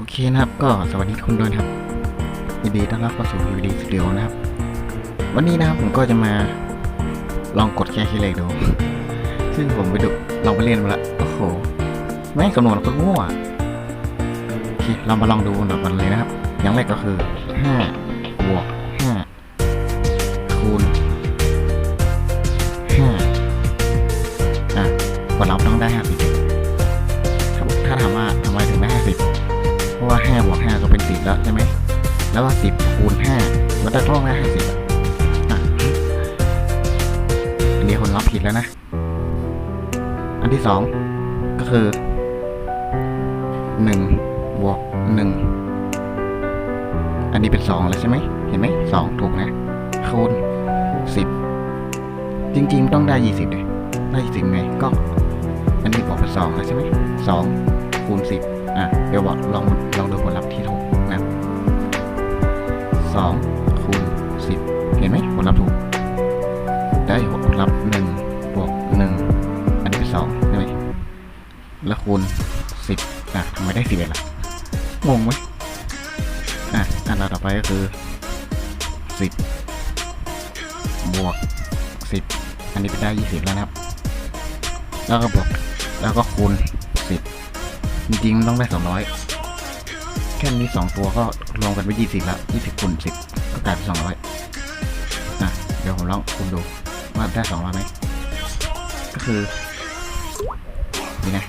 โอเคนะครับก็สวัสดีทุกคนด้วยนครับยินดีต้อนรับเข้าสู่ PVD Studio นะครับ วันนี้นะครับผมก็จะมาลองกดแค่คิเลกดู ซึ่งผมไปดูลองไปเล่นมาแล้วโอ้โหแม่งคำนวณก็มั่วโอเคเรามาลองดูกันเลยนะครับ อย่างแรกก็คือ5บวก5คูณ5อะผลลัพธ์ต้องได้50ถ้า 50 แล้วใช่ไหม แล้วว่า 10 คูณ 5 มันจะต้องได้ 50อะอันนี้คนรับผิดแล้วนะ อันที่สองก็คือหนึ่งบวกหนึ่งอันนี้เป็นสองแล้วใช่ไหม เห็นไหมสองถูกนะ คูณสิบจริงๆ ต้องได้ยี่สิบเลยได้ยี่สิบไง ก็ อันนี้บอกเป็นสองแล้วใช่ไหมสองคูณสิบอะ เดี๋ยวบอกลอง 2คูณ10 เห็นไหมผลลัพธ์ถูก ได้ผลลัพธ์1บวก1อันนี้เป็น2ใช่ไหมแล้วคูณ 10อะทำไมได้11ล่ะงงไหมอะอันต่อไปก็คือ 10 บวก 10 อันนี้เป็นได้ 20 แล้วนะครับ แล้วก็บวกแล้วก็คูณ 10 จริงๆต้องได้ 200 แค่นี้สองตัวก็รวมกันไปยี่สิบละยี่สิบคูณสิบก็กลายเป็นสองร้อยอะเดี๋ยวผมลองคูณดูว่าได้สองร้อยไหมก็คือนี่นะ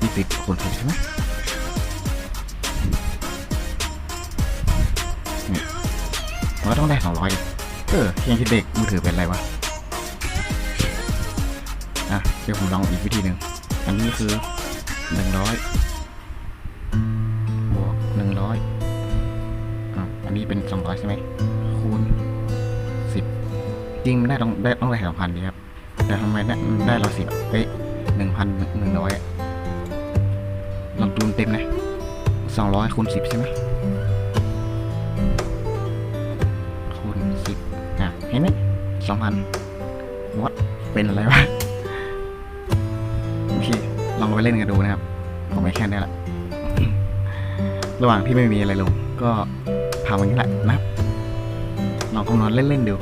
ยี่สิบคูณสิบใช่ไหมนี่มันก็ต้องได้สองร้อยเออเพียงคิดเด็กมือถือเป็นอะไรวะอะเดี๋ยวผมลองอีกวิธีหนึ่งอันนี้คือหนึ่งร้อย นนี้เป็นสองร้อยใช่ไหมคูณสิบจริงมันได้ต้องได้ต้องได้สองพันดีครับ แต่ทำไมได้ได้เราสิบเอ้ยหนึ่งพันหนึ่งร้อยลองดูเต็มนะสองร้อยคูณสิบใช่ไหมคูณสิบอะเห็นไหมสองพันวัดเป็นอะไรวะโอเคลองไปเล่นกันดูนะครับ ผมไม่แค่นี้แหละระหว่างที่ไม่มีอะไรลงก็ อย่างนี้แหละนะครับลองคำนวณเล่นๆดู